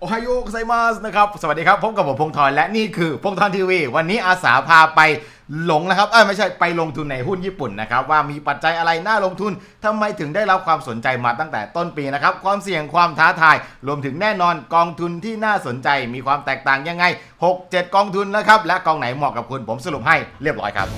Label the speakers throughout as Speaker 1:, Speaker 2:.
Speaker 1: โอไฮโอไซมาสนะครับ สวัสดีครับ พบกับผมพงธรและนี่คือพงธรทีวี วันนี้อาสาพาไปหลงนะครับ เอ้ยไม่ใช่ไปลงทุนในหุ้นญี่ปุ่นนะครับ ว่ามีปัจจัยอะไรน่าลงทุนทำไมถึงได้รับความสนใจมาตั้งแต่ต้นปีนะครับ ความเสี่ยงความท้าทาย รวมถึงแน่นอนกองทุนที่น่าสนใจมีความแตกต่างยังไง 6-7 กองทุนนะครับ และกองไหนเหมาะกับคุณผมสรุปให้เรียบร้อยครับ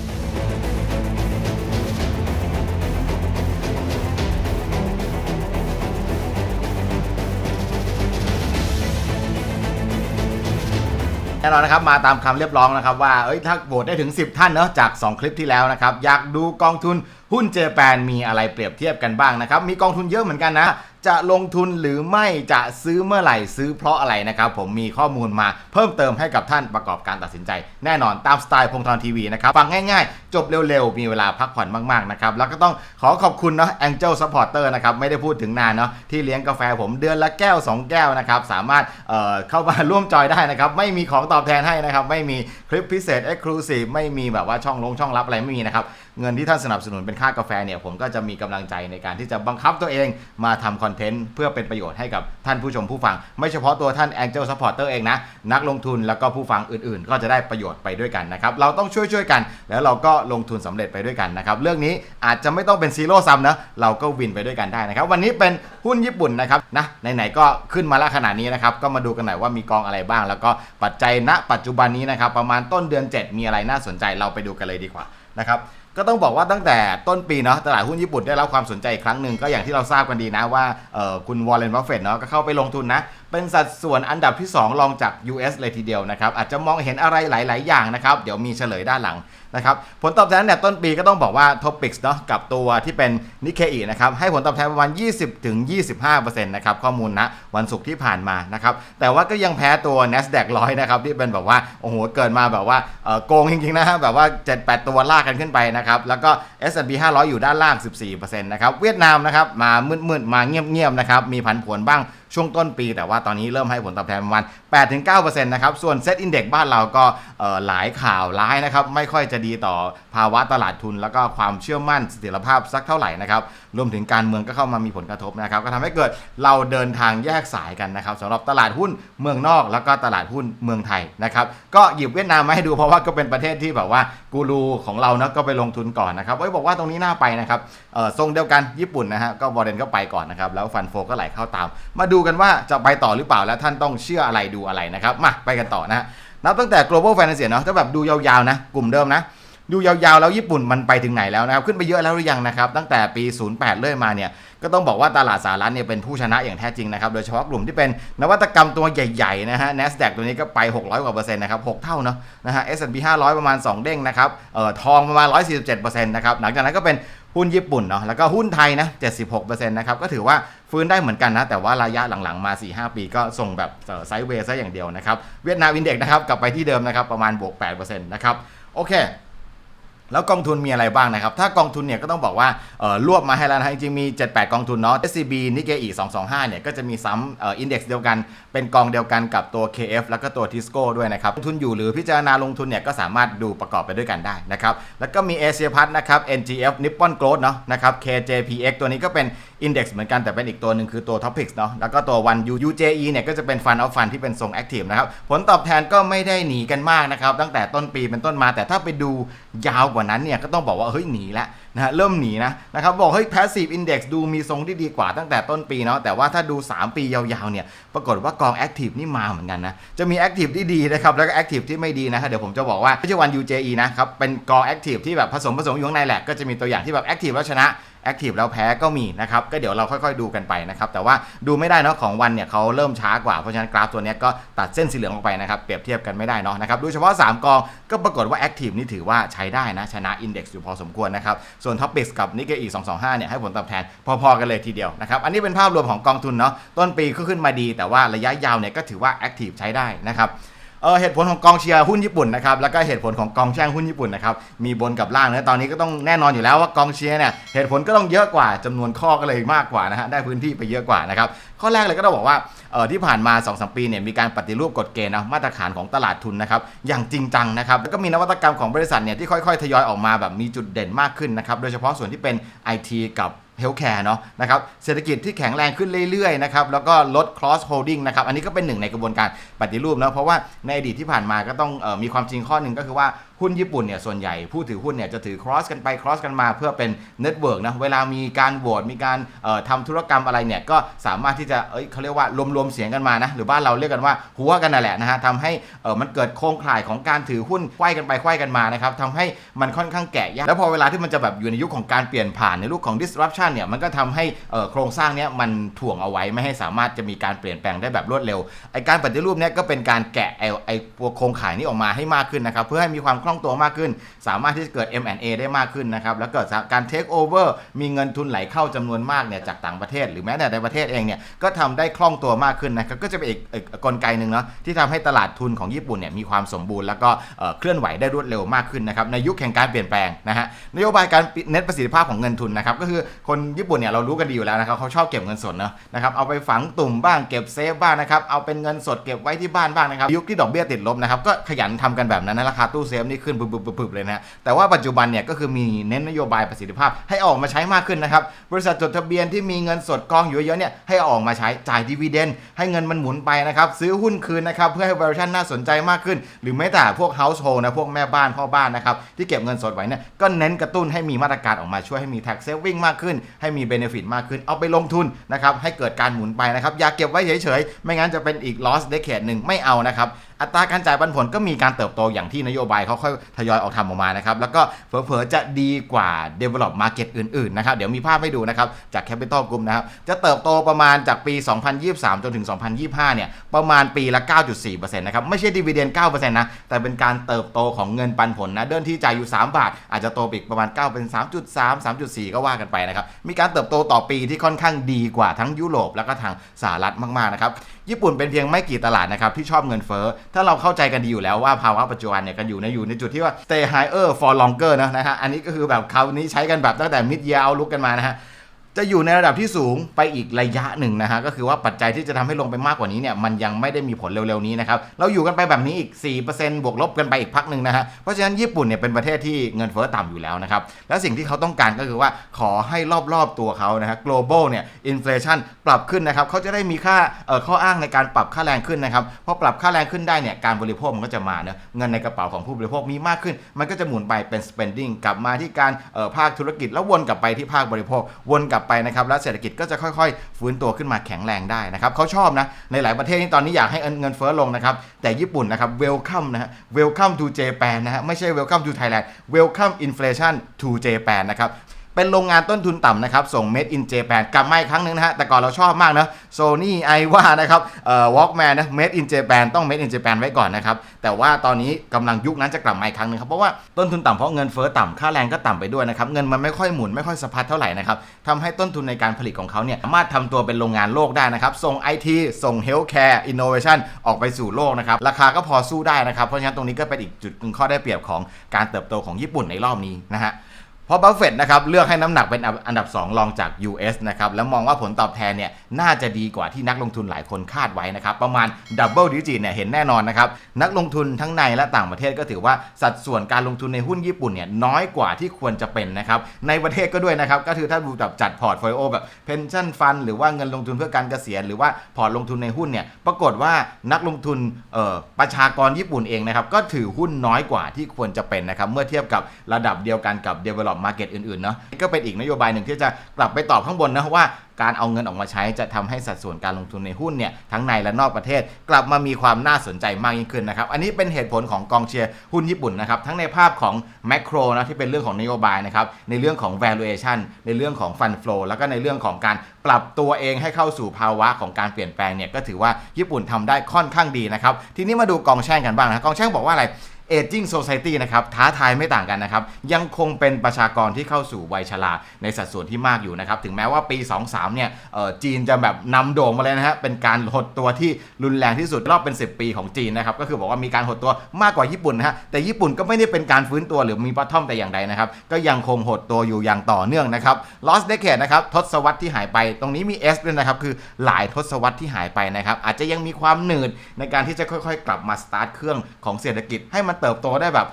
Speaker 1: แน่นอนนะครับมาตามคำเรียบร้องนะครับว่าเอ้ยถ้าโหวตได้ถึง 10 ท่านเนาะจาก 2 คลิปที่แล้วนะครับอยากดูกองทุน หุ้นเจแปนมีอะไรเปรียบเทียบกันบ้างนะครับ มีกองทุนเยอะเหมือนกันนะ จะลงทุนหรือไม่จะซื้อเมื่อไหร่ซื้อเพราะอะไรนะครับ ผมมีข้อมูลมาเพิ่มเติมให้กับท่านประกอบการตัดสินใจ แน่นอนตามสไตล์พงธรทีวีนะครับฟังง่ายๆ จบเร็วๆ มีเวลาพักผ่อนมากๆนะครับแล้วก็ต้องขอขอบคุณเนาะ Angel Supporter นะครับไม่ได้พูดถึงนานเนาะที่เลี้ยงกาแฟผมเดือนละแก้ว 2 แก้วนะครับสามารถเเข้ามาร่วมจอยได้นะครับไม่มีของตอบแทนให้นะครับไม่มีคลิปพิเศษ Exclusive ไม่มีแบบว่าช่องลงช่องลับอะไรไม่มีนะครับ เงินที่ท่านสนับสนุนเป็นค่ากาแฟเนี่ยผมก็จะมีกำลังใจในการที่จะบังคับตัวเองมาทำคอนเทนต์เพื่อเป็นประโยชน์ให้กับท่านผู้ชมผู้ฟัง ไม่เฉพาะตัวท่าน Angel Supporter เองนะ นักลงทุนแล้วก็ผู้ฟังอื่นๆ ก็จะได้ประโยชน์ไปด้วยกันนะครับ เราต้องช่วยๆกัน แล้วเราก็ลงทุนสำเร็จไปด้วยกันนะครับ เรื่องนี้อาจจะไม่ต้องเป็นซีโร่ซัมนะเราก็วินไปด้วยกันได้นะครับ วันนี้เป็นหุ้นญี่ปุ่นนะครับนะไหนๆก็ขึ้นมาล้วขนาดนี้นะครับก็มาดูกันหน่อยว่ามีกองอะไรบ้าง แล้วก็ปัจจัยณปัจจุบันนี้นะครับประมาณต้นเดือน 7 มีอะไรน่าสนใจเราไปดูกันเลยดีกว่า นะครับก็ต้องบอกว่าตั้งแต่ต้นปีเนาะตลาดหุ้นญี่ปุ่นได้รับความสนใจอีกครั้งหนึ่งก็อย่างที่เราทราบกันดีนะว่าคุณวอลเลนบัฟเฟตเนาะก็เข้าไปลงทุนนะ เป็นสัดส่วนอันดับที่ 2 รองจาก US เลยทีเดียวนะครับ อาจจะมองเห็นอะไรหลาย ๆ อย่างนะครับ เดี๋ยวมีเฉลยด้านหลัง นะครับผลตอบแทนเนี่ยต้นปีก็ต้องบอกว่า Topics เนาะกับตัวที่เป็นนิเคอีนะครับให้ผลตอบแทนประมาณ 20-25%นะครับข้อมูลนะวันศุกร์ที่ผ่านมานะครับแต่ว่าก็ยังแพ้ตัว NASDAQ ร้อยนะครับที่เป็นแบบว่าโอ้โหเกิดมาแบบว่าโกงจริงๆนะฮะแบบว่า 7-8 ตัวลากกันขึ้นไปนะครับแล้วก็ S&P 500 อยู่ด้านล่าง 14%นะครับเวียดนามนะครับมามืดๆมาเงียบๆนะครับมีผันผวนบ้าง ช่วงต้นปี แต่ว่าตอนนี้เริ่มให้ผลตอบแทนประมาณ8-9%นะครับส่วนเซ็ตอินเด็กซ์บ้านเราก็หลายข่าวร้ายนะครับไม่ค่อยจะดีต่อภาวะตลาดทุน แล้วก็ความเชื่อมั่นเสถียรภาพสักเท่าไหร่นะครับรวมถึงการเมืองก็เข้ามามีผลกระทบนะครับ ก็ทำให้เกิดเราเดินทางแยกสายกันนะครับสำหรับตลาดหุ้นเมืองนอก แล้วก็ตลาดหุ้นเมืองไทยนะครับ ก็หยิบเวียดนามมาให้ดูเพราะว่าก็เป็นประเทศที่แบบว่ากูรูของเรานะก็ไปลงทุนก่อนนะครับเอ้บอกว่าตรงนี้น่าไปนะครับเออทรงเดียวกันญี่ปุ่นนะฮะก็บอเรนก็ไปก่อนนะครับแล้วฟันโฟก็ไหลเข้าตาม มาดูกันว่าจะไปต่อหรือเปล่าและท่านต้องเชื่ออะไรดูอะไรนะครับมาไปกันต่อนะฮะนับตั้งแต่ global finance เนาะถ้าแบบดูยาวๆนะกลุ่มเดิมนะ ดูยาวๆ แล้วญี่ปุ่นมันไปถึงไหนแล้วนะครับ ขึ้นไปเยอะแล้วหรือยังนะครับ ตั้งแต่ปี 08 เรื่อยมาเนี่ย ก็ต้องบอกว่าตลาดสหรัฐเนี่ยเป็นผู้ชนะอย่างแท้จริงนะครับ โดยเฉพาะกลุ่มที่เป็นนวัตกรรมตัวใหญ่ๆนะฮะ NASDAQ ตัวนี้ก็ไป 600 กว่าเปอร์เซ็นต์นะครับ 6 เท่าเนาะนะฮะ S&P 500 ประมาณ 2 เด้งนะครับ เอ่อทองประมาณ 147%นะครับ หลังจากนั้นก็เป็นหุ้นญี่ปุ่นเนาะ แล้วก็หุ้นไทยนะ 76%นะครับ ก็ถือว่าฟื้นได้เหมือนกันนะ แต่ว่าระยะหลังๆ มา 4-5 ปีก็ส่งแบบไซด์เวย์ซะอย่างเดียวนะครับ เวียดนามอินเด็กนะครับกลับไปที่เดิมนะครับประมาณบวก8%นะครับโอเค แล้วกองทุนมีอะไรบ้างนะครับ ถ้ากองทุนเนี่ยก็ต้องบอกว่าเออรวบมาให้แล้วนะฮะจริงๆมี 7-8 กองทุนเนาะ SCB Nikkei 225 เนี่ยก็จะมีซ้ำเอ่ออินเด็กซ์เดียวกัน เป็นกองเดียวกันกับตัว KF แล้วก็ตัว Tisco ด้วยนะครับลงทุนอยู่หรือพิจารณาลงทุนเนี่ยก็สามารถดูประกอบไปด้วยกันได้นะครับ แล้วก็มี Asia p a t นะครับ NGF Nippon Growth เนาะนะครับ KJPX ตัวนี้ก็เป็น อินเด็กซ์เหมือนกันแต่เป็นอีกตัวหนึ่งคือตัว Topics เนาะแล้วก็ตัว One U UJE เนี่ยก็จะเป็น Fund of Fund ที่เป็นทรง Active นะครับ ผลตอบแทนก็ไม่ได้หนีกันมากนะครับ ตั้งแต่ต้นปีเป็นต้นมา แต่ถ้าไปดูยาวกว่านั้นเนี่ยก็ต้องบอกว่าเฮ้ยหนีละนะฮะเริ่มหนีนะนะครับบอกเฮ้ย Passive Index ดูมีทรงที่ดีกว่าตั้งแต่ต้นปีเนาะแต่ว่าถ้าดู 3 ปียาวๆเนี่ยปรากฏว่ากอง Active นี่มาเหมือนกันนะ จะมี Active ที่ดีนะครับแล้วก็ Active ที่ไม่ดีนะครับเดี๋ยวผมจะบอกว่าไม่ใช่วัน UJE นะครับเป็นกอง Active ที่แบบผสมผสมอยู่ข้างในแหละก็จะมีตัวอย่างที่แบบ Active แล้วชนะแอคทีฟแล้วแพ้ก็มีนะครับ ก็เดี๋ยวเราค่อยๆดูกันไปนะครับ แต่ว่าดูไม่ได้เนาะของวันเนี่ยเขาเริ่มช้ากว่า เพราะฉะนั้นกราฟตัวนี้ก็ตัดเส้นสีเหลืองออกไปนะครับ เปรียบเทียบกันไม่ได้เนาะนะครับ โดยเฉพาะ 3 กองก็ปรากฏว่าแอคทีฟนี่ถือว่าใช้ได้นะ ชนะอินเด็กซ์อยู่พอสมควรนะครับส่วนท็อปปิกกับนิกเกอี225เนี่ยให้ผลตอบแทนพอๆกันเลยทีเดียวนะครับอันนี้เป็นภาพรวมของกองทุนเนาะต้นปีก็ขึ้นมาดี แต่ว่าระยะยาวเนี่ยก็ถือว่าแอคทีฟใช้ได้นะครับ เออเหตุผลของกองเชียร์หุ้นญี่ปุ่นนะครับแล้วก็เหตุผลของกองแช่งหุ้นญี่ปุ่นนะครับมีบนกับล่างนะตอนนี้ก็ต้องแน่นอนอยู่แล้วว่ากองเชียร์เนี่ยเหตุผลก็ต้องเยอะกว่าจำนวนข้อก็เลยมากกว่านะฮะได้พื้นที่ไปเยอะกว่านะครับข้อแรกเลยก็ต้องบอกว่าเออที่ผ่านมา2อสปีเนี่ยมีการปฏิรูปกฎเกณฑ์นะมาตรฐานของตลาดทุนนะครับอย่างจริงจังนะครับแล้วก็มีนวัตกรรมของบริษัทเนี่ยที่ค่อยๆทยอยออกมาแบบมีจุดเด่นมากขึ้นนะครับโดยเฉพาะส่วนที่เป็น IT กับ เฮลท์แคร์เนาะนะครับเศรษฐกิจที่แข็งแรงขึ้นเรื่อยๆนะครับแล้วก็ลด cross holding นะครับอันนี้ก็เป็นหนึ่งในกระบวนการปฏิรูปนะเพราะว่าในอดีตที่ผ่านมาก็ต้องออมีความจริงข้อหนึ่งก็คือว่า หุ้นญี่ปุ่นเนี่ยส่วนใหญ่ผู้ถือหุ้นเนี่ยจะถือ cross กันไป cross กันมาเพื่อเป็น network นะเวลามีการโหวตมีการเอ่อทำธุรกรรมอะไรเนี่ยก็สามารถที่จะเอ้ยเขาเรียกว่ารวมๆเสียงกันมานะหรือบ้านเราเรียกกันว่าหัวกันนั่นแหละนะฮะทำให้มันเกิดโครงข่ายของการถือหุ้นไขว้กันไปไขว้กันมานะครับทำให้มันค่อนข้างแกะยากแล้วพอเวลาที่มันจะแบบอยู่ในยุคของการเปลี่ยนผ่านในยุคของ disruption เนี่ยมันก็ทำให้โครงสร้างเนี้ยมันถ่วงเอาไว้ไม่ให้สามารถจะมีการเปลี่ยนแปลงได้แบบรวดเร็วไอการปฏิรูปเนี้ยก็เป็นการแกะไอไอตัวโครงข่ายนี้ออกมาให้มากขึ้นนะครับเพื่อให้มีความคล่องล่องตัวมากขึ้น สามารถที่จะเกิด M&A ได้มากขึ้นนะครับแล้วเกิดการ take over มีเงินทุนไหลเข้าจำนวนมากเนี่ยจากต่างประเทศ หรือแม้แต่ในประเทศเองเนี่ยก็ทำได้คล่องตัวมากขึ้นนะครับก็จะเป็นอีกกลไกหนึ่งเนาะที่ทำให้ตลาดทุนของญี่ปุ่นเนี่ยมีความสมบูรณ์แล้วก็เคลื่อนไหวได้รวดเร็วมากขึ้นนะครับในยุคแห่งการเปลี่ยนแปลงนะฮะนโยบายการเน้นประสิทธิภาพของเงินทุนนะครับก็คือคนญี่ปุ่นเนี่ยเรารู้กันดีอยู่แล้วนะครับเขาชอบเก็บเงินสดเนาะนะครับเอาไปฝังตุ่มบ้างเก็บเซฟบ้างนะครับเอาเป็นเงินสดเก็บไว้ที่บ้านบ้างนะครับยุคที่ดอกเบี้ยติดลบนะครับก็ขยันทำกันแบบนั้นนะราคาตู้เซฟนี่ขึ้นปึบๆเลยนะแต่ว่าปัจจุบันเนี่ยก็คือมีเน้นนโยบายประสิทธิภาพให้ออกมาใช้มากขึ้นนะครับบริษัทจดทะเบียนที่มีเงินสดกองอยู่เยอะเนี่ยให้อออกมาใช้จ่ายดีเวเดนให้เงินมันหมุนไปนะครับซื้อหุ้นคืนนะครับเพื่อให้ valuation น่าสนใจมากขึ้น หรือแม้แต่พวก household นะพวกแม่บ้านพ่อบ้านนะครับที่เก็บเงินสดไว้เนี่ยก็เน้นกระตุ้นให้มีมาตรการออกมาช่วยให้มี tax saving มากขึ้น ให้มี benefit มากขึ้น เอาไปลงทุนนะครับให้เกิดการหมุนไปนะครับอย่าเก็บไว้เฉยๆไม่งั้นจะเป็นอีก loss decade หนึ่งไม่เอานะครับ อัตราการจ่ายปันผลก็มีการเติบโตอย่างที่นโยบายเขาค่อยทยอยออกทำออกมานะครับ แล้วก็เผลอๆจะดีกว่า develop market อื่นๆนะครับ เดี๋ยวมีภาพให้ดูนะครับ จาก Capital Group นะครับ จะเติบโตประมาณจากปี 2023 จนถึง 2025 เนี่ย ประมาณปีละ 9.4%นะครับ ไม่ใช่ดีเวเดน9%นะ แต่เป็นการเติบโตของเงินปันผลนะ เดินที่จ่ายอยู่ 3 บาท อาจจะโตปีกประมาณ 9 เป็น 3.3 3.4 ก็ว่ากันไปนะครับ มีการเติบโตต่อปีที่ค่อนข้างดีกว่าทั้งยุโรปแล้วก็ทางสหรัฐมากๆนะครับ ญี่ปุ่นเป็นเพียงไม่กี่ตลาดนะครับที่ชอบเงินเฟ้อถ้าเราเข้าใจกันดีอยู่แล้วว่าภาวะปัจจุบันเนี่ยกันอยู่ในอยู่ในจุดที่ว่า stay higher for longer นะนะฮะอันนี้ก็คือแบบคราวนี้ใช้กันแบบตั้งแต่ mid year outlook กันมานะฮะ จะอยู่ในระดับที่สูงไปอีกระยะหนึ่งนะฮะก็คือว่าปัจจัยที่จะทำให้ลงไปมากกว่านี้เนี่ยมันยังไม่ได้มีผลเร็วๆนี้นะครับเราอยู่กันไปแบบนี้อีก 4%บวกลบกันไปอีกพักหนึ่งนะฮะเพราะฉะนั้นญี่ปุ่นเนี่ยเป็นประเทศที่เงินเฟ้อต่ำอยู่แล้วนะครับและสิ่งที่เขาต้องการก็คือว่าขอให้รอบๆตัวเขานะฮะ global เนี่ย inflation ปรับขึ้นนะครับเขาจะได้มีค่าเอ่อข้ออ้างในการปรับค่าแรงขึ้นนะครับพอปรับค่าแรงขึ้นได้เนี่ยการบริโภคมันก็จะมาเนะเงินในกระเป๋าของผู้บริโภคมีมากขึ้น มันก็จะหมุนไปเป็น spending กลับมาที่การเอ่อภาคธุรกิจแล้ววนกลับไปที่ภาคบริโภควนกลับไปนะครับแล้วเศรษฐกิจก็จะค่อยๆ ฟื้นตัวขึ้นมาแข็งแรงได้นะครับเขาชอบนะในหลายประเทศที่ตอนนี้อยากให้เงินเฟ้อลงนะครับแต่ญี่ปุ่นนะครับ welcome นะฮะ welcome to Japan นะฮะไม่ใช่ welcome to Thailand welcome inflation to Japan นะครับ เป็นโรงงานต้นทุนต่ำนะครับ ส่ง Made in Japan กลับมาอีกครั้งหนึ่งนะฮะ แต่ก่อนเราชอบมากนะ Sony ไอว่านะครับเอ่อ Walkman นะ Made in Japan ต้อง Made in Japan ไว้ก่อนนะครับ แต่ว่าตอนนี้กำลังยุคนั้นจะกลับมาอีกครั้งหนึงครับ เพราะว่าต้นทุนต่ำเพราะเงินเฟ้อต่ำค่าแรงก็ต่ำไปด้วยนะครับ เงินมันไม่ค่อยหมุนไม่ค่อยสะพัดเท่าไหร่นะครับทำให้ต้นทุนในการผลิตของเขาเนี่ยสามารถทำตัวเป็นโรงงานโลกได้นะครับส่ง IT ส่ง Healthcare Innovation ออกไปสู่โลกนะครับราคาก็พอสู้ได้นะครับเพราะฉะนั้นตรงนี้ก็เป็นอีกจุดหนึ่งข้อได้เปรียบของการเติบโตของญี่ปุ่นในรอบนี้นะฮะ ราะบัฟเฟตนะครับเลือกให้น้ำหนักเป็นอันดับ 2 รองจาก US นะครับแล้วมองว่าผลตอบแทนเนี่ยน่าจะดีกว่าที่นักลงทุนหลายคนคาดไว้นะครับประมาณดับเบิลดิจิตเนี่ยเห็นแน่นอนนะครับนักลงทุนทั้งในและต่างประเทศก็ถือว่าสัดส่วนการลงทุนในหุ้นญี่ปุ่นเนี่ยน้อยกว่าที่ควรจะเป็นนะครับในประเทศก็ด้วยนะครับก็คือถ้าดูแบบจัดพอร์ตโฟลิโอแบบเพนชั่นฟันหรือว่าเงินลงทุนเพื่อการเกษียณหรือว่าพอร์ตลงทุนในหุ้นเนี่ยปรากฏว่านักลงทุนเอ่อประชากรญี่ปุ่นเองนะครับก็ถือหุ้นน้อยกว่าที่ควรจะเป็นนะครับเมื่อเทียบกับระดับเดียวกันกับ develop market อื่นๆเนาะก็เป็นอีกนโยบายหนึ่งที่จะกลับไปตอบข้างบนนะว่าการเอาเงินออกมาใช้จะทำให้สัดส่วนการลงทุนในหุ้นเนี่ยทั้งในและนอกประเทศ กลับมามีความน่าสนใจมากยิ่งขึ้นนะครับ อันนี้เป็นเหตุผลของกองเชียร์หุ้นญี่ปุ่นนะครับ ทั้งในภาพของแมกโรนะที่เป็นเรื่องของนโยบายนะครับ ในเรื่องของ valuation ในเรื่องของ fund flow แล้วก็ในเรื่องของการปรับตัวเองให้เข้าสู่ภาวะของการเปลี่ยนแปลงเนี่ยก็ถือว่าญี่ปุ่นทำได้ค่อนข้างดีนะครับทีนี้มาดูกองแช่งกันบ้างนะกองแช่งบอกว่าอะไร Aging Society นะครับท้าทายไม่ต่างกันนะครับ ยังคงเป็นประชากรที่เข้าสู่วัยชราในสัดส่วนที่มากอยู่นะครับ ถึงแม้ว่าปี 23 เนี่ยเอ่อจีนจะแบบนำโด่งมาเลยนะฮะเป็นการหดตัวที่รุนแรงที่สุดรอบเป็น 10 ปีของจีนนะครับก็คือบอกว่ามีการหดตัวมากกว่าญี่ปุ่นนะฮะแต่ญี่ปุ่นก็ไม่ได้เป็นการฟื้นตัวหรือมีบัตทอมแต่อย่างใดนะครับก็ยังคงหดตัวอยู่อย่างต่อเนื่องนะครับ lost decade นะครับทศวรรษที่หายไปตรงนี้มี S ด้วยนะครับคือหลายทศวรรษที่หายไปนะครับอาจจะยังมีความหนืดในการที่จะค่อย ๆ กลับมาสตาร์ทเครื่องของเศรษฐกิจให้มันเติบโตได้แบบ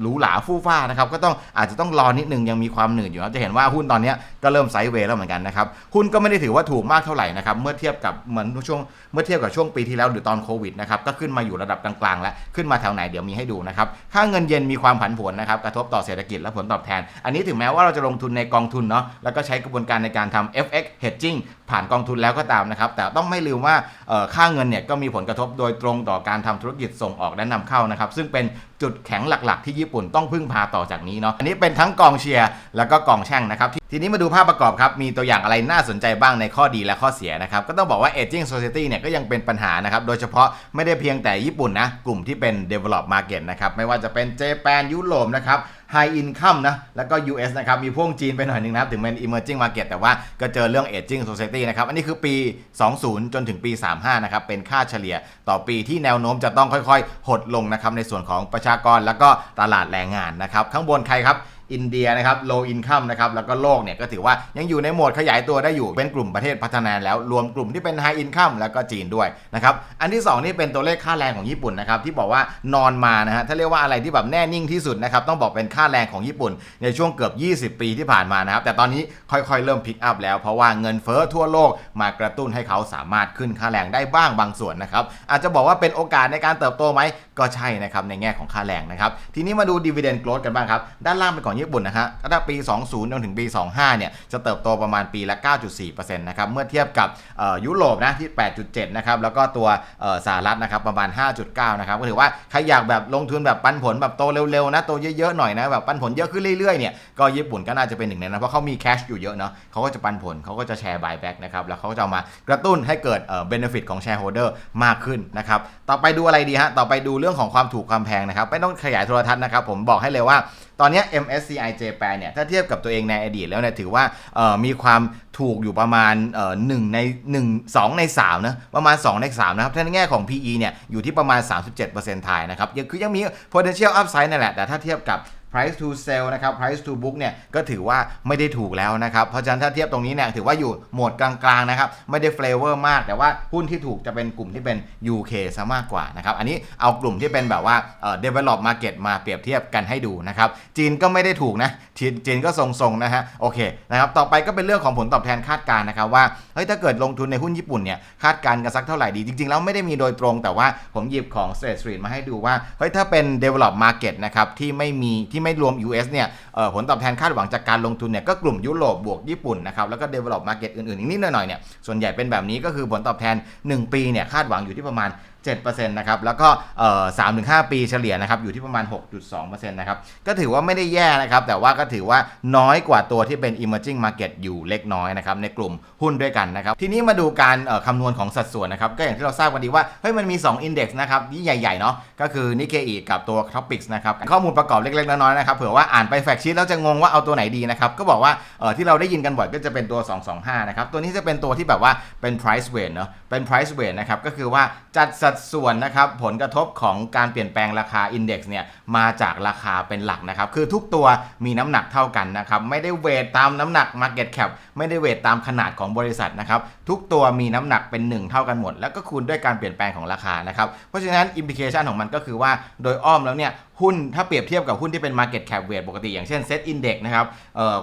Speaker 1: หรูหราฟู่ฟ้านะครับก็ต้องอาจจะต้องรอนิดนึงยังมีความหนืดอยู่นะจะเห็นว่าหุ้นตอนนี้ก็เริ่มไซด์เวย์แล้วเหมือนกันนะครับหุ้นก็ไม่ได้ถือว่าถูกมากเท่าไหร่นะครับเมื่อเทียบกับเหมือนช่วงเมื่อเทียบกับช่วงปีที่แล้วหรือตอนโควิดนะครับก็ขึ้นมาอยู่ระดับกลางๆแล้วขึ้นมาแถวไหนเดี๋ยวมีให้ดูนะครับค่าเงินเยนมีความผันผวนนะครับกระทบต่อเศรษฐกิจและผลตอบแทน อันนี้ถึงแม้ว่าเราจะลงทุนในกองทุนเนาะแล้วก็ใช้กระบวนการในการทำ FX hedging ผ่านกองทุนแล้วก็ตามนะครับ แต่ต้องไม่ลืมว่าค่าเงินเนี่ยก็มีผลกระทบโดยตรงต่อการทำธุรกิจส่งออกและนำเข้านะครับ ซึ่งเป็นจุดแข็งหลักๆ ที่ญี่ปุ่นต้องพึ่งพาต่อจากนี้เนาะอันนี้เป็นทั้งกองเชียร์แล้วก็กองแช่งนะครับททีนี้มาดูภาพประกอบครับ มีตัวอย่างอะไรน่าสนใจบ้างในข้อดีและข้อเสียนะครับ ก็ต้องบอกว่า aging society เนี่ยก็ยังเป็นปัญหานะครับ โดยเฉพาะไม่ได้เพียงแต่ญี่ปุ่นนะ กลุ่มที่เป็น develop market นะครับ ไม่ว่าจะเป็นเจแปนยุโรปนะครับ High Income นะ แล้วก็ US นะครับ มีพ่วงจีนไปหน่อยนึงนะครับ ถึงเป็น Emerging Market แต่ว่าก็เจอเรื่อง Aging Society นะครับ อันนี้คือปี 20 จนถึงปี 35 นะครับ เป็นค่าเฉลี่ยต่อปีที่แนวโน้มจะต้องค่อยๆ หดลงนะครับ ในส่วนของประชากรแล้วก็ตลาดแรงงานนะครับ ข้างบนใครครับ อินเดียนะครับ low income นะครับแล้วก็โลกเนี่ยก็ถือว่ายังอยู่ในโหมดขยายตัวได้อยู่เป็นกลุ่มประเทศพัฒนาแล้วรวมกลุ่มที่เป็น high income แล้วก็จีนด้วยนะครับอันที่ 2 นี่เป็นตัวเลขค่าแรงของญี่ปุ่นนะครับที่บอกว่านอนมานะฮะถ้าเรียกว่าอะไรที่แบบแน่นิ่งที่สุดนะครับต้องบอกเป็นค่าแรงของญี่ปุ่น ในช่วงเกือบ 20 ปีที่ผ่านมานะครับแต่ตอนนี้ค่อยๆ เริ่มพิกอัพแล้วเพราะว่าเงินเฟ้อทั่วโลกมากระตุ้นให้เขาสามารถขึ้นค่าแรงได้บ้างบางส่วนนะครับอาจจะบอกว่าเป็นโอกาสในการเติบโตไหมก็ใช่นะครับในแง่ของค่าแรงนะครับทีนี้มาดู dividend growth กันบ้างครับด้านล่างเป็นของญี่ปุ่นนะฮะถ้าปี 20 จนถึงปี 25 เนี่ย จะเติบโตประมาณปีละ 9.4%นะครับ เมื่อเทียบกับยุโรปนะที่ 8.7 นะครับ แล้วก็ตัวสหรัฐนะครับประมาณ 5.9 นะครับ ก็ถือว่าใครอยากแบบลงทุนแบบปันผลแบบโตเร็วๆนะโตเยอะๆหน่อยนะแบบปันผลเยอะขึ้นเรื่อยๆเนี่ยก็ญี่ปุ่นก็น่าจะเป็นหนึ่งในนั้นเพราะเขามีแคชอยู่เยอะเนาะเขาก็จะปันผลเขาก็จะแชร์บายแบ็กนะครับแล้วเขาก็จะมากระตุ้นให้เกิดเอ่อเบนฟิตของแชร์โฮเดอร์มากขึ้นนะครับต่อไปดูอะไรดีฮะต่อไปดูเรื่องของความถูกความแพงนะครับไม่ต้องขยายโทรทัศน์นะครับผมบอกให้เลยว่า ตอนนี้ MSCI Japan เนี่ยถ้าเทียบกับตัวเองในอดีตแล้วเนี่ยถือว่ามีความถูกอยู่ประมาณเอ่อหนึ่งใน1 2 ใน3นะประมาณ 2 ใน3นะครับถ้าในแง่ของ PE เนี่ยอยู่ที่ประมาณ 37%ทายนะครับยังคือยังมี potential upside นั่นแหละแต่ถ้าเทียบกับ price to sell นะครับ price to book เนี่ยก็ถือว่าไม่ได้ถูกแล้วนะครับ เพราะฉะนั้นถ้าเทียบตรงนี้เนี่ยถือว่าอยู่โหมดกลางๆนะครับ ไม่ได้ flavor มาก แต่ว่าหุ้นที่ถูกจะเป็นกลุ่มที่เป็น UK ซะมากกว่านะครับ อันนี้เอากลุ่มที่เป็นแบบว่าเอ่อ develop market มาเปรียบเทียบกันให้ดูนะครับ จีนก็ไม่ได้ถูกนะจีนจีนก็ทรงๆนะฮะ โอเคนะครับ ต่อไปก็เป็นเรื่องของผลตอบแทนคาดการณ์นะครับว่า เฮ้ย ถ้าเกิดลงทุนในหุ้นญี่ปุ่นเนี่ย คาดการณ์กันสักเท่าไหร่ดี จริงๆ แล้วไม่ได้มีโดยตรง แต่ว่าผมหยิบของ State Street มาให้ดูว่า เฮ้ย ถ้าเป็น develop market นะครับ ที่ไม่มีที่ไม่รวม US เนี่ยผลตอบแทนคาดหวังจากการลงทุนเนี่ยก็กลุ่มยุโรปบวกญี่ปุ่นนะครับแล้วก็ develop market อื่นๆอีกนิดหน่อยเนี่ยส่วนใหญ่เป็นแบบนี้ก็คือผลตอบแทน 1 ปีเนี่ยคาดหวังอยู่ที่ประมาณ 7%นะครับแล้วก็เอ่อ3-5ปีเฉลี่ยนะครับอยู่ที่ประมาณ 6.2%นะครับก็ถือว่าไม่ได้แย่นะครับแต่ว่าก็ถือว่าน้อยกว่าตัวที่เป็น emerging market อยู่เล็กน้อยนะครับในกลุ่มหุ้นด้วยกันนะครับทีนี้มาดูการคำนวณของสัดส่วนนะครับก็อย่างที่เราทราบกันดีว่าเฮ้ยมันมี 2 index นะครับที่ใหญ่ๆเนาะก็คือ Nikkei กับตัว Topics นะครับข้อมูลประกอบเล็กๆน้อยๆนะครับเผื่อว่าอ่านไปแฟกชีตแล้วจะงงว่าเอาตัวไหนดีนะครับก็บอกว่าที่เราได้ยินกันบ่อยก็จะเป็นตัว 225นะครับตัวนี้จะเป็นตัวที่แบบว่าเป็น price weight เนาะเป็น price weight นะครับก็คือว่าจัดสัดส่วนนะครับผลกระทบของการเปลี่ยนแปลงราคาอินเด็กซ์เนี่ยมาจากราคาเป็นหลักนะครับ คือทุกตัวมีน้ำหนักเท่ากันนะครับ ไม่ได้เวทตามน้ำหนัก Market Cap ไม่ได้เวทตามขนาดของบริษัทนะครับ ทุกตัวมีน้ำหนักเป็น 1 เท่ากันหมด แล้วก็คูณด้วยการเปลี่ยนแปลงของราคานะครับ เพราะฉะนั้นอิมพิเคชันของมันก็คือว่าโดยอ้อมแล้วเนี่ยหุ้นถ้าเปรียบเทียบกับหุ้นที่เป็น Market Cap Weight ปกติอย่างเช่น Set Index นะครับ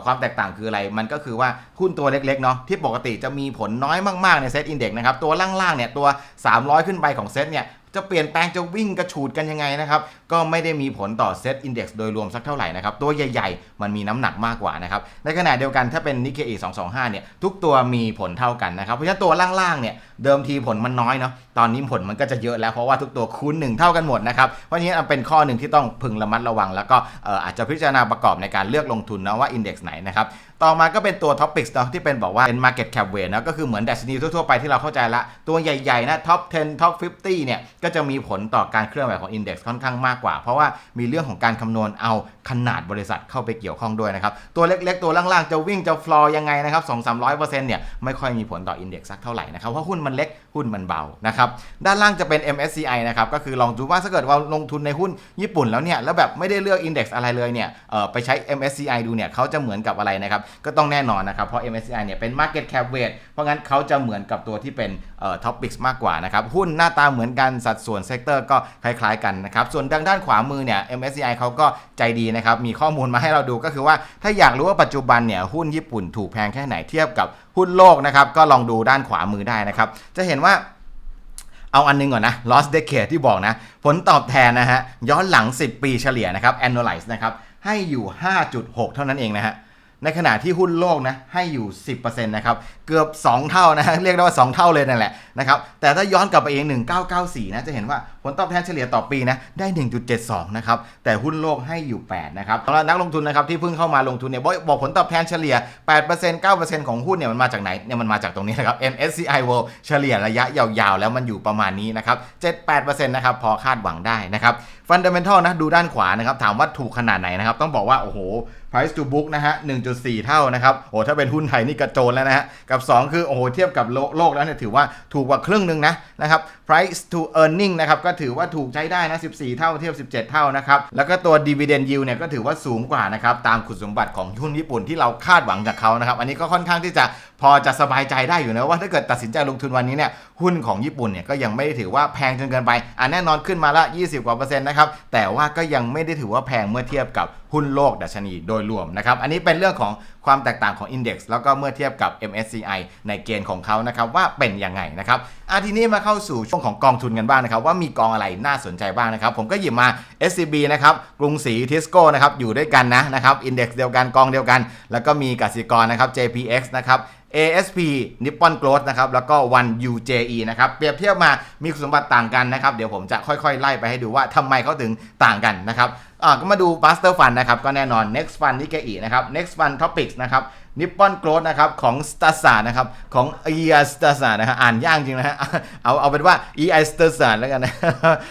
Speaker 1: ความแตกต่างคืออะไรมันก็คือว่าหุ้นตัวเล็กๆเนาะที่ปกติจะมีผลน้อยมากๆใน Set Index นะครับตัวล่างๆเนี่ยตัว 300 ขึ้นไปของ Set เนี่ยจะเปลี่ยนแปลงจะวิ่งกระฉูดกันยังไงนะครับ ก็ไม่ได้มีผลต่อเซตอินดี x โดยรวมสักเท่าไหร่นะครับ ตัวใหญ่ ๆ มันมีน้ำหนักมากกว่านะครับ ในขณะเดียวกันถ้าเป็น Nikkei 225เนี่ยทุกตัวมีผลเท่ากันนะครับ เพราะฉะนั้นตัวล่างๆเนี่ย เดิมทีผลมันน้อยเนาะตอนนี้ผลมันก็จะเยอะแล้วเพราะว่าทุกตัวคูณหนึ่งเท่ากันหมดนะครับเพราะฉะนั้เป็นข้อหนึ่งที่ต้องพึงระมัดระวัง แล้วก็อาจจะพิจารณาประกอบในการเลือกลงทุนนะว่าอินดี x ไหนนะครับต่อมาก็เป็นตัว Topics เนาะที่เป็นบอกว่าเป็น Market Cap Weight นะก็คือเหมือนดัชนีทั่วๆไปที่เราเข้าใจละ ตัวใหญ่ๆนะ Top 10 Top 50เนี่ยก็จะมีผลต่อการเคลื่อนไหวของ Index ค่อนข้างมากกว่า เพราะว่ามีเรื่องของการคำนวณเอาขนาดบริษัทเข้าไปเกี่ยวข้องด้วยนะครับ ตัวเล็กๆ ตัวล่างๆ จะวิ่งจะฟลอร์ยังไงนะครับ2-300%เนี่ยไม่ค่อยมีผลต่อ Index สักเท่าไหร่นะครับเพราะหุ้นมันมันเล็กหุ้นมันเบานะครับด้านล่างจะเป็น MSCI นะครับก็คือลองดูว่าถ้าเกิดว่าลงทุนในหุ้นญี่ปุ่นแล้วเนี่ยแล้วแบบไม่ได้เลือกอินเด็กซ์อะไรเลยเนี่ยไปใช้ MSCI ดูเนี่ยเขาจะเหมือนกับอะไรนะครับก็ต้องแน่นอนนะครับเพราะ MSCI เนี่ยเป็น Market Cap Weight เพราะงั้นเขาจะเหมือนกับตัวที่เป็นเอ่อ Topics มากกว่านะครับหุ้นหน้าตาเหมือนกันสัดส่วนเซกเตอร์ก็คล้ายๆกันนะครับส่วนทางด้านขวามือเนี่ย MSCI เขาก็ใจดีนะครับมีข้อมูลมาให้เราดูก็คือว่าถ้าอยากรู้ว่าปัจจุบันเนี่ยหุ้นญี่ปุ่นถูกแพงแค่ไหนเทียบกับหุ้นโลกนะครับก็ลองดูด้านขวามือได้นะครับจะเห็นว่าเอาอันหนึงก่อนนะ lost decade ที่บอกนะ ผลตอบแทนนะฮะ ย้อนหลัง 10 ปีเฉลี่ยนะครับ annualize นะครับ ให้อยู่ 5.6 เท่านั้นเองนะฮะ ในขณะที่หุ้นโลกนะ ให้อยู่ 10%นะครับ เกือบ 2 เท่านะฮะเรียกได้ว่า 2 เท่าเลยนั่นแหละนะครับ แต่ถ้าย้อนกลับไปเอง 1994 นะ จะเห็นว่าผลตอบแทนเฉลี่ยต่อปีนะได้ 1.72 นะครับ แต่หุ้นโลกให้อยู่ 8 นะครับสำหรับนักลงทุนนะครับที่เพิ่งเข้ามาลงทุนเนี่ยบอกผลตอบแทนเฉลี่ย 8% 9%ของหุ้นเนี่ยมันมาจากไหนเนี่ยมันมาจากตรงนี้นะครับ MSCI World เฉลี่ยระยะยาวๆ แล้วมันอยู่ประมาณนี้นะครับ 7-8%นะครับพอคาดหวังได้นะครับ Fundamental นะดูด้านขวานะครับถามว่าถูกขนาดไหนนะครับต้องบอกว่าโอ้โห price to book นะฮะ 1.4 เท่านะครับ โอ้ ถ้าเป็นหุ้นไทยนี่กระโจนแล้วนะฮะ กับ 2 คือ โอ้โห เทียบกับโลโลกแล้วเนี่ย ถือว่าถูกกว่าครึ่งหนึ่งนะ นะครับ price to earning นะครับก็ถือว่าถูกใช้ได้นะ 14 เท่าเทียบ 17 เท่านะครับแล้วก็ตัว dividend yield เนี่ยก็ถือว่าสูงกว่านะครับตามคุณสมบัติของหุ้นญี่ปุ่นที่เราคาดหวังจากเขานะครับอันนี้ก็ค่อนข้างที่จะ พอจะสบายใจได้อยู่นะว่าถ้าเกิดตัดสินใจลงทุนวันนี้เนี่ยหุ้นของญี่ปุ่นเนี่ยก็ยังไม่ได้ถือว่าแพงจนเกินไปอะแน่นอนขึ้นมาละ 20 กว่าเปอร์เซ็นต์นะครับแต่ว่าก็ยังไม่ได้ถือว่าแพงเมื่อเทียบกับหุ้นโลกดัชนีโดยรวมนะครับอันนี้เป็นเรื่องของความแตกต่างของ Index แล้วก็เมื่อเทียบกับ MSCI ในเกณฑ์ของเขานะครับว่าเป็นยังไงนะครับอาทีนี้มาเข้าสู่ช่วงของกองทุนกันบ้างนะครับว่ามีกองอะไรน่าสนใจบ้างนะครับผมก็หยิบมา SCB นะครับกรุงศรีทิสโก้นะครับอยู่ด้วยกันนะนะครับ Index เดียวกันกองเดียวกัน แล้วก็มีกสิกรนะครับ JPX นะครับ ASP Nippon Growth นะครับ แล้วก็ One UJE นะครับ เปรียบเทียบมามีคุณสมบัติต่างกันนะครับ เดี๋ยวผมจะค่อยๆ ไล่ไปให้ดูว่าทำไมเขาถึงต่างกันนะครับ อ่าก็มาดู Master Fund นะครับ ก็แน่นอน Next Fund นิเกอีนะครับ Next Fund Topics นะครับ Nippon Growth นะครับของ s t a s a นะครับของ EI s t a s a นะฮะอ่านยากจริงนะฮะเอาเอาเป็นว่า EI s t a s a แล้วกันนะ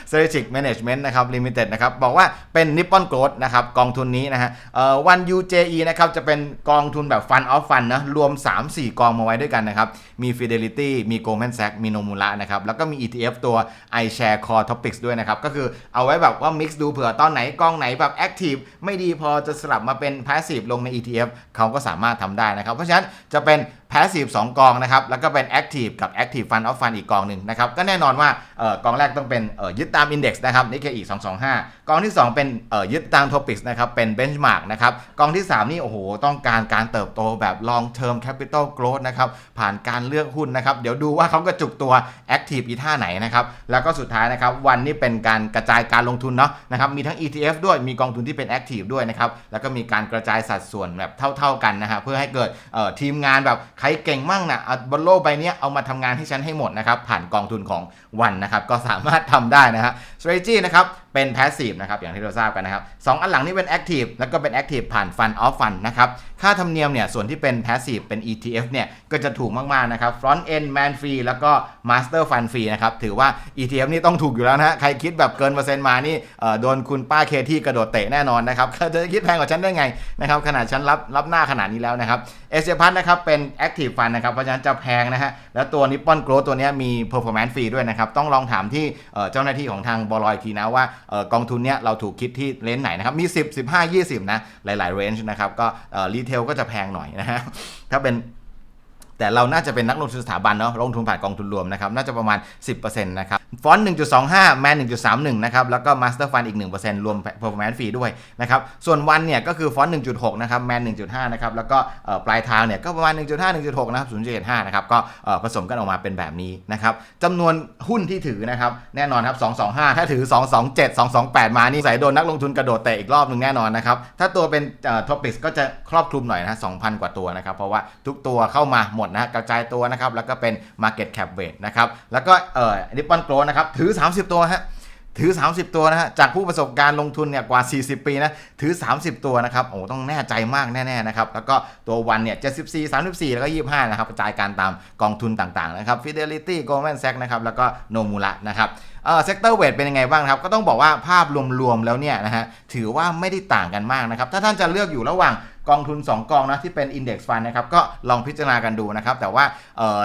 Speaker 1: Strategic Management นะครับ Limited นะครับ บอกว่าเป็น Nippon Growth นะครับกองทุนนี้นะฮะเอ่อ One UJE นะครับจะเป็นกองทุนแบบ Fund of Fund นะรวม 3-4 กองมาไว้ด้วยกันนะครับมี Fidelity มี Goldman Sachs มี Nomura นะครับแล้วก็มี ETF ตัว iShare Core Topics ด้วยนะครับก็คือเอาไว้แบบว่า mix ดูเผื่อตอนไหนกองไหนแบบแอคทีฟไม่ดีพอจะสลับมาเป็นพาสซีฟลงใน ETF เขาก็สามารถทำได้นะครับ เพราะฉะนั้นจะเป็น Passive 2กองนะครับ แล้วก็เป็น Active กับ Active Fund of Fund อีกกองหนึ่งนะครับ ก็แน่นอนว่าเออกองแรกต้องเป็นเออยึดตาม Index นะครับนี่คืออีก225 กองที่ 2 เป็นเออยึดตาม Topics นะครับ เป็น Benchmark นะครับ กองที่ 3 นี่โอ้โห ต้องการการเติบโตแบบ Long Term Capital Growth นะครับ ผ่านการเลือกหุ้นนะครับ เดี๋ยวดูว่าเขากระจุกตัว Active อีท่าไหนนะครับ แล้วก็สุดท้ายนะครับ วันนี้เป็นการกระจายการลงทุนเนาะนะครับ มีทั้ง ETF ด้วย มีกองทุนที่เป็น Active ด้วยนะครับ แล้วก็มีการกระจายสัดส่วนแบบเท่า ๆกันนะฮะเพื่อให้เกิดเอ่อทีมงานแบบใครเก่งมั่งนะเอาบนโลกใบเนี้ยเอามาทำงานให้ฉันให้หมดนะครับ ผ่านกองทุนของวันนะครับ ก็สามารถทำได้นะฮะ strategy นะครับเป็น passive นะครับอย่างที่เราทราบกันนะครับสองอันหลังนี่เป็น active แล้วก็เป็น active ผ่าน fund of fund นะครับค่าธรรมเนียมเนี่ยส่วนที่เป็น passive เป็น ETF เนี่ยก็จะถูกมากๆนะครับ front end man fee แล้วก็ master fund fee นะครับถือว่า ETF นี่ต้องถูกอยู่แล้วนะใครคิดแบบเกินเปอร์เซ็นต์มานี่เอ่อโดนคุณป้าเคที่กระโดดเตะแน่นอนนะครับจะคิดแพงกว่าฉันได้ไงนะครับขนาดฉันรับรับหน้าขนาดนี้แล้วนะครับเอเชียพัทนะครับเป็น active fund นะครับเพราะฉะนั้นจะแพงนะฮะแล้วตัว Nippon Growth ตัวนี้มี performance fee ด้วยนะครับต้องลองถามที่เจ้าหน้าที่ของทางบอลอยทีนะว่าออกองทุนเนี้ยเราถูกคิดที่เลนส์ไหนนะครับ มี 10 15 20 นะ หลายๆเรนจ์นะครับ ก็รีเทลก็จะแพงหน่อยนะฮะถ้าเป็น แต่เราน่าจะเป็นนักลงทุนสถาบันเนาะลงทุนผ่านกองทุนรวมนะครับน่าจะประมาณ 10%นะครับฟอนต์1.25 แมน 1.31 นะครับ แล้วก็มาสเตอร์ฟันอีก 1%รวม performance fee ด้วยนะครับส่วนวันเนี่ยก็คือฟอนต์1.6 นะครับแมน 1.5 นะครับ แล้วก็ปลายทางเนี่ยก็ประมาณ 1.5 1.6 นะครับ 0.75 นะครับ ก็ผสมกันออกมาเป็นแบบนี้นะครับจำนวนหุ้นที่ถือนะครับแน่นอนครับ 225 ถ้าถือ 227 228 มานี่ใส่โดนนักลงทุนกระโดดเตะอีกรอบหนึ่งแน่นอนนะครับถ้าตัวเป็นท็อปิกก็จะครอบคลุมหน่อยนะ2,000 กว่าตัวนะครับเพราะว่าทุกตัวเข้ามาหมดนะฮะกระจายตัวนะครับแล้วก็เป็น Market Cap Weight นะครับแล้วก็เอ่อ Nippon Grow นะครับถือ 30 ตัวฮะถือ 30 ตัวนะฮะ จากผู้ประสบการณ์ลงทุนเนี่ยกว่า 40 ปีนะ ถือ 30 ตัวนะครับ โอ้ ต้องแน่ใจมากแน่ๆนะครับ แล้วก็ตัววันเนี่ย 74 34 แล้วก็ 25 นะครับกระจายการตามกองทุนต่างๆนะครับ Fidelity Goldman Sachs นะครับ แล้วก็ Nomura นะครับเออ sector weight เป็นยังไงบ้างครับ ก็ต้องบอกว่าภาพรวมๆแล้วเนี่ยนะฮะ ถือว่าไม่ได้ต่างกันมากนะครับ ถ้าท่านจะเลือกอยู่ระหว่าง กองทุน 2 กองนะที่เป็น Index Fund นะครับก็ลองพิจารณากันดูนะครับ แต่ว่า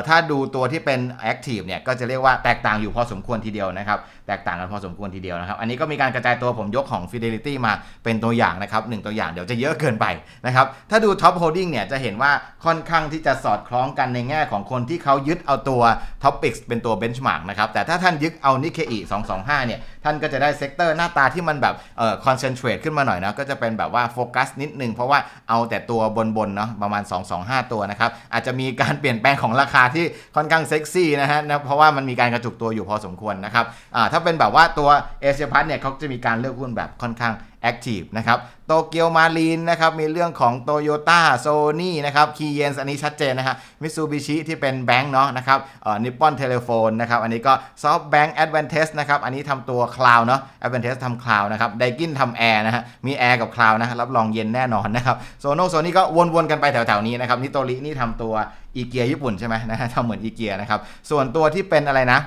Speaker 1: ถ้าดูตัวที่เป็น Active เนี่ยก็จะเรียกว่าแตกต่างอยู่พอสมควรทีเดียวนะครับ แตกต่างกันพอสมควรทีเดียวนะครับ อันนี้ก็มีการกระจายตัวผมยกของ Fidelity มาเป็นตัวอย่างนะครับหนึ่งตัวอย่างเดี๋ยวจะเยอะเกินไปนะครับถ้าดู Top Holding เนี่ยจะเห็นว่าค่อนข้างที่จะสอดคล้องกันในแง่ของคนที่เขายึดเอาตัว Topics เป็นตัว Benchmark นะครับแต่ถ้าท่านยึดเอา Nikkei 225เนี่ยท่านก็จะได้เซกเตอร์หน้าตาที่มันแบบเอ่อ concentrate ขึ้นมาหน่อยนะก็จะเป็นแบบว่าโฟกัสนิดนึงเพราะว่าเอาแต่ตัวบนๆเนาะประมาณ 225 ตัวนะครับ อาจจะมีการเปลี่ยนแปลงของราคาที่ค่อนข้างเซ็กซี่นะฮะนะเพราะว่ามันมีการกระจุกตัวอยู่พอสมควรนะครับอ่าถ้าเป็นแบบว่าตัวเอเชียพัทเนี่ยเขาจะมีการเลือกหุ้นแบบค่อนข้าง แอคทีฟนะครับโตเกียวมารีนนะครับมีเรื่องของโตโยต้าโซนี่นะครับคีเยนอันนี้ชัดเจนนะฮะมิซูบิชิที่เป็นแบงค์เนาะนะครับเอ่อนิปปอนเทเลโฟนนะครับอันนี้ก็ซอฟแบงค์แอดเวนเทสนะครับอันนี้ทำตัวคลาวเนาะแอดเวนเทสทำคลาวนะครับไดกินทำแอร์นะฮะมีแอร์กับคลาวนะรับรองเย็นแน่นอนนะครับโซโนโซนี่ก็วนๆกันไปแถวๆนี้นะครับนิโตรินี่ทำตัวอีเกียญี่ปุ่นใช่ไหมนะฮะทำเหมือนอีเกียนะครับส่วนตัวที่เป็นอะไรนะ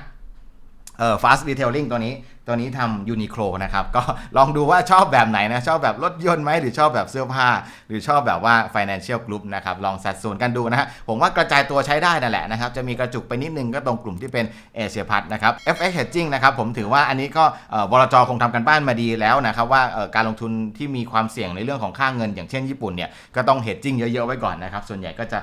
Speaker 1: เอ่อ fast retailing ตัวนี้ ตัวนี้ทำยูนิโคลนะครับ ก็ลองดูว่าชอบแบบไหนนะ ชอบแบบรถยนต์ไหมหรือชอบแบบเสื้อผ้า หรือชอบแบบว่า financial group นะครับ ลองสัดส่วนกันดูนะฮะ ผมว่ากระจายตัวใช้ได้นั่นแหละนะครับ จะมีกระจุกไปนิดนึงก็ตรงกลุ่มที่เป็นเอเชียพัทนะครับ FX hedging นะครับ ผมถือว่าอันนี้ก็บลจคงทำกันบ้านมาดีแล้วนะครับว่าการลงทุนที่มีความเสี่ยงในเรื่องของค่าเงิน อย่างเช่นญี่ปุ่นเนี่ยก็ต้อง hedging เยอะๆไว้ก่อนนะครับ ส่วนใหญ่ก็จะ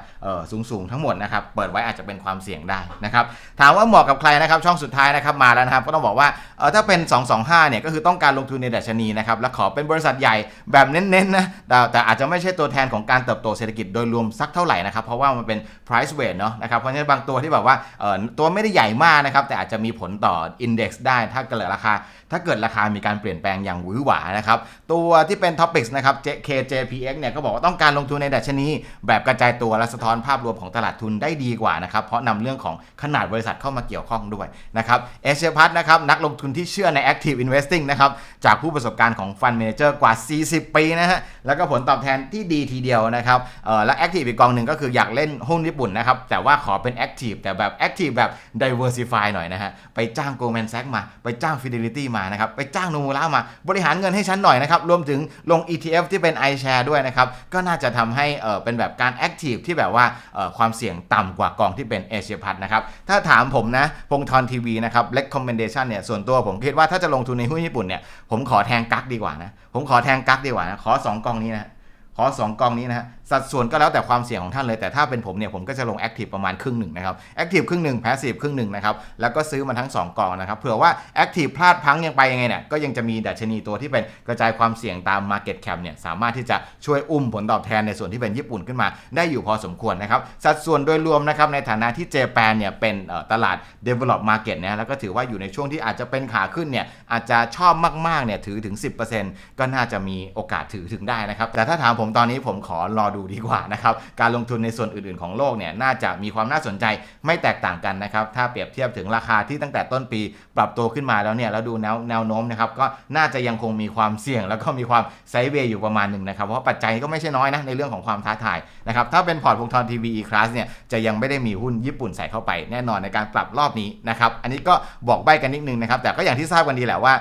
Speaker 1: สูงๆทั้งหมดนะครับ เปิดไว้อาจจะเป็นความเสี่ยงได้นะครับ ถามว่าเหมาะกับใครนะครับ ช่องสุดท้ายนะครับมาแล้วนะครับก็ต้องบอกว่าถ้าเป็น 225 เนี่ยก็คือต้องการลงทุนในดัชนีนะครับ และขอเป็นบริษัทใหญ่แบบเน้นๆนะ แต่แต่อาจจะไม่ใช่ตัวแทนของการเติบโตเศรษฐกิจโดยรวมสักเท่าไหร่นะครับ เพราะว่ามันเป็น price weight เนาะนะครับ เพราะฉะนั้นบางตัวที่แบบว่าเอ่อตัวไม่ได้ใหญ่มากนะครับ แต่อาจจะมีผลต่อ index ได้ถ้าเกิดราคา ถ้าเกิดราคามีการเปลี่ยนแปลงอย่างหวือหวานะครับ ตัวที่เป็น Topics นะครับ KJPX เนี่ยก็บอกว่าต้องการลงทุนในดัชนีแบบกระจายตัวและสะท้อนภาพรวมของตลาดทุนได้ดีกว่านะครับเพราะนำเรื่องของขนาดบริษัทเข้ามาเกี่ยวข้องด้วยนะครับเอเชียพัทนะครับนักลงทุนที่เชื่อใน Active Investing นะครับ จากผู้ประสบการณ์ของ Fund Manager กว่า 40 ปีนะฮะ แล้วก็ผลตอบแทนที่ดีทีเดียวนะครับเออและ Active อีกกองหนึ่งก็คืออยากเล่นหุ้นญี่ปุ่นนะครับ แต่ว่าขอเป็น Active แต่แบบ Active แบบ Diversify หน่อยนะฮะ ไปจ้าง Goldman Sachs มา ไปจ้าง Fidelity มานะครับ ไปจ้างโนมูระมา บริหารเงินให้ฉันหน่อยนะครับ รวมถึงลง ETF ที่เป็น iShare ด้วยนะครับ ก็น่าจะทำให้เออเป็นแบบการ Active ที่แบบว่าเออความเสี่ยงต่ำกว่ากองที่เป็นเอเชียพัทนะครับ ถ้าถามผมนะพงทรทีวีนะครับ recommendation เนี่ยส่วนตัวผมคิดว่าถ้าจะลงทุนในหุ้นญี่ปุ่นเนี่ยผมขอแทงกักดีกว่านะผมขอแทงกักดีกว่านะขอ 2กองนี้นะขอ 2กองนี้นะสัดส่วนก็แล้วแต่ความเสี่ยงของท่านเลย แต่ถ้าเป็นผมเนี่ยผมก็จะลง Active ประมาณครึ่งหนึ่งนะครับ Active ครึ่งหนึ่ง Passive ครึ่งหนึ่งนะครับแล้วก็ซื้อมันทั้ง 2กองนะครับเผื่อว่า Active พลาดพังยังไปยังไงเนี่ยก็ยังจะมีดัชนีตัวที่เป็นกระจายความเสี่ยงตาม Market Cap เนี่ยสามารถที่จะช่วยอุ้มผลตอบแทนในส่วนที่เป็นญี่ปุ่นขึ้นมา ได้อยู่พอสมควรนะครับสัดส่วนโดยรวมนะครับในฐานะที่เจแปนเนี่ยเป็นตลาด Develop Market นะแล้วก็ถือว่าอยู่ในช่วงที่อาจจะเป็นขาขึ้นเนี่ยอาจจะชอบมากๆเนี่ยถือถึง 10%ก็น่าจะมีโอกาสถือถึงได้นะครับแต่ถ้าถามผมตอนนี้ผมขอรอดูดีกว่านะครับการลงทุนในส่วนอื่นๆของโลกเนี่ยน่าจะมีความน่าสนใจไม่แตกต่างกันนะครับถ้าเปรียบเทียบถึงราคาที่ตั้งแต่ต้นปีปรับตัวขึ้นมาแล้วเนี่ยแล้วดูแนวแนวโน้มนะครับก็น่าจะยังคงมีความเสี่ยง แล้วก็มีความไซเวย์อยู่ประมาณหนึ่งนะครับเพราะปัจจัยก็ไม่ใช่น้อยนะในเรื่องของความท้าทายนะครับถ้าเป็นพอร์ตพงทรทีวีคลาสเนี่ยจะยังไม่ได้มีหุ้นญี่ปุ่นใส่เข้าไปแน่นอนในการปรับรอบนี้นะครับอันนี้ก็บอกใบกันนิดนึงนะครับแต่ก็อย่างที่ทราบกันดีแหละว่า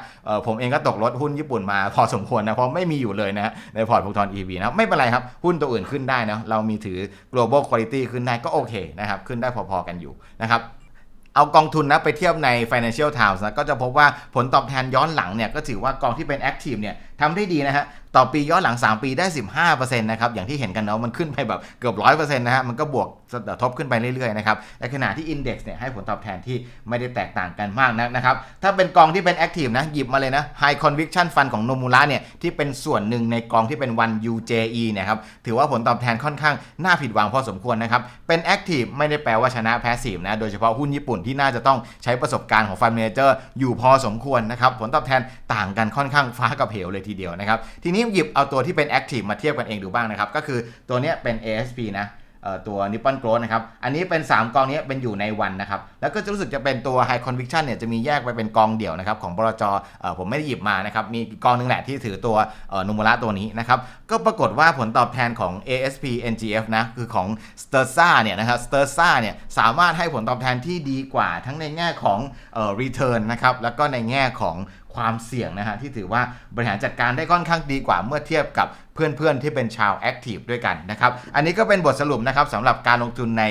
Speaker 1: ผมเองก็ตกรถหุ้นญี่ปุ่นมาพอสมควรนะเพราะไม่มีอยู่เลยนะในพอร์ตพงทร EV นะไม่เป็นไรครับหุ้นตัวอื่นขึ้นได้นะเรามีถือ global quality ขึ้นได้ก็โอเคนะครับ ขึ้นได้พอๆกันอยู่นะครับเอากองทุนนะไปเทียบใน Financial Times นะก็จะพบว่าผลตอบแทนย้อนหลังเนี่ยก็ถือว่ากองที่เป็น Active เนี่ยทำได้ดีนะฮะ ต่อปีย้อนหลัง 3 ปีได้ 15%นะครับ อย่างที่เห็นกันเนาะ มันขึ้นไปแบบเกือบ 100%นะฮะ มันก็บวกทบขึ้นไปเรื่อยๆนะครับ ในขณะที่ Index เนี่ยให้ผลตอบแทนที่ไม่ได้แตกต่างกันมากนักนะครับ ถ้าเป็นกองที่เป็น Active นะ หยิบมาเลยนะ High Conviction Fund ของโนมูระเนี่ย ที่เป็นส่วนหนึ่งในกองที่เป็น One UJE นี่ยครับ ถือว่าผลตอบแทนค่อนข้างน่าผิดหวังพอสมควรนะครับ เป็น Active ไม่ได้แปลว่าชนะ Passive นะ โดยเฉพาะหุ้นญี่ปุ่นที่น่าจะต้องใช้ประสบการณ์ของ Fund Manager อยู่พอสมควรนะครับ ผลตอบแทนต่างกันค่อนข้างฟ้ากับเหวเลยทีเดียวนะครับ ทีนี้หยิบเอาตัวที่เป็น Active มาเทียบกันเองดูบ้างนะครับ ก็คือตัวนี้เป็น ASP นะตัว Nippon Growth นะครับ อันนี้เป็น 3 กองนี้เป็นอยู่ในวันนะครับ แล้วก็จะรู้สึกจะเป็นตัว High Conviction เนี่ยจะมีแยกไปเป็นกองเดี่ยวนะครับ ของบลจอผมไม่ได้หยิบมานะครับ มีกองหนึงแหละที่ถือตัวนุมระตัวนี้นะครับ ก็ปรากฏว่าผลตอบแทนของ ASP NGF นะ คือของ s t e r s a เนี่ยนะครับ s t e r s a เนี่ยสามารถให้ผลตอบแทนที่ดีกว่าทั้งในแง่ของ return นะครับ แล้วก็ในแง่ของ ความเสี่ยงนะฮะที่ถือว่าบริหารจัดการได้ค่อนข้างดีกว่าเมื่อเทียบกับเพื่อนๆ ที่เป็นชาวแอคทีฟด้วยกันนะครับ อันนี้ก็เป็นบทสรุปนะครับสำหรับการลงทุนใน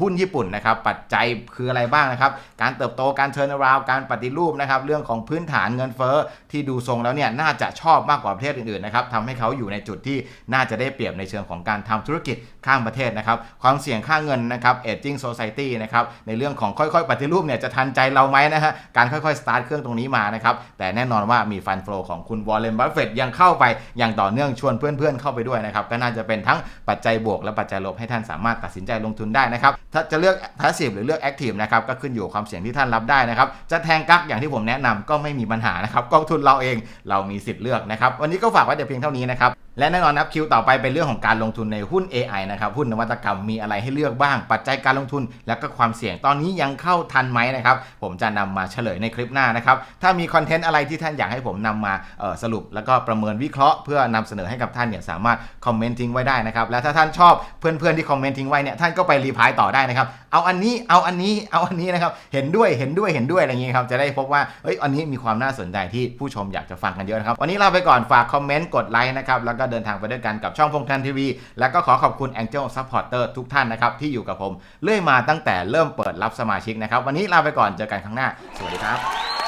Speaker 1: หุ้นญี่ปุ่นนะครับ ปัจจัยคืออะไรบ้างนะครับ การเติบโตการเทิร์นราวการปฏิรูปนะครับ เรื่องของพื้นฐานเงินเฟ้อที่ดูทรงแล้วเนี่ยน่าจะชอบมากกว่าประเทศอื่นๆนะครับทำให้เขาอยู่ในจุดที่น่าจะได้เปรียบในเชิงของการทำธุรกิจข้างประเทศนะครับ ความเสี่ยงค่าเงินนะครับ aging society นะครับในเรื่องของค่อยๆ ปฏิรูปเนี่ยจะทันใจเราไหมนะฮะการค่อยๆสตาร์ทเครื่องตรงนี้มานะครับแต่แน่นอนว่ามีฟันเฟลของคุณวอลเลนบัฟเฟตยังเข้าไปอย่างต่อเนื่องชวนเพื่อนๆเข้าไปด้วยนะครับก็น่าจะเป็นทั้งปัจจัยบวกและปัจจัยลบให้ท่านสามารถตัดสินใจลงทุนได้นะครับถ้าจะเลือกพาสซีฟหรือเลือกแอคทีฟนะครับก็ขึ้นอยู่ความเสี่ยงที่ท่านรับได้นะครับจะแทงกักอย่างที่ผมแนะนำก็ไม่มีปัญหานะครับกองทุนเราเองเรามีสิทธิ์เลือกนะครับวันนี้ก็ฝากไว้แต่เพียงเท่านี้นะครับ และแน่นอนครับคิวต่อไปเป็นเรื่องของการลงทุนในหุ้น AI นะครับหุ้นนวัตกรรมมีอะไรให้เลือกบ้าง ปัจจัยการลงทุน และก็ความเสี่ยงตอนนี้ยังเข้าทันไหมนะครับผมจะนำมาเฉลยในคลิปหน้านะครับถ้ามีคอนเทนต์อะไรที่ท่านอยากให้ผมนำมาสรุป แล้วก็ประเมินวิเคราะห์เพื่อนำเสนอให้กับท่านเนี่ยสามารถคอมเมนต์ทิ้งไว้ได้นะครับและถ้าท่านชอบเพื่อนๆที่คอมเมนต์ทิ้งไว้เนี่ยท่านก็ไปรีพายต่อได้นะครับเอาอันนี้เอาอันนี้เอาอันนี้นะครับเห็นด้วยเห็นด้วยเห็นด้วยอะไรอย่างงี้ครับจะได้พบว่าเอ้ยอันนี้มีความน่าสนใจที่ผู้ชมอยากจะฟังกันเยอะนะครับวันนี้ลาไปก่อนฝากคอมเมนต์กดไลค์นะครับแล้วก็เดินทางไปด้วยกันกับช่องพงทันทีวี แล้วก็ขอขอบคุณ Angel Supporter ทุกท่านนะครับ ที่อยู่กับผม เรื่อยมาตั้งแต่เริ่มเปิดรับสมาชิกนะครับ วันนี้ลาไปก่อนเจอกันครั้งหน้า สวัสดีครับ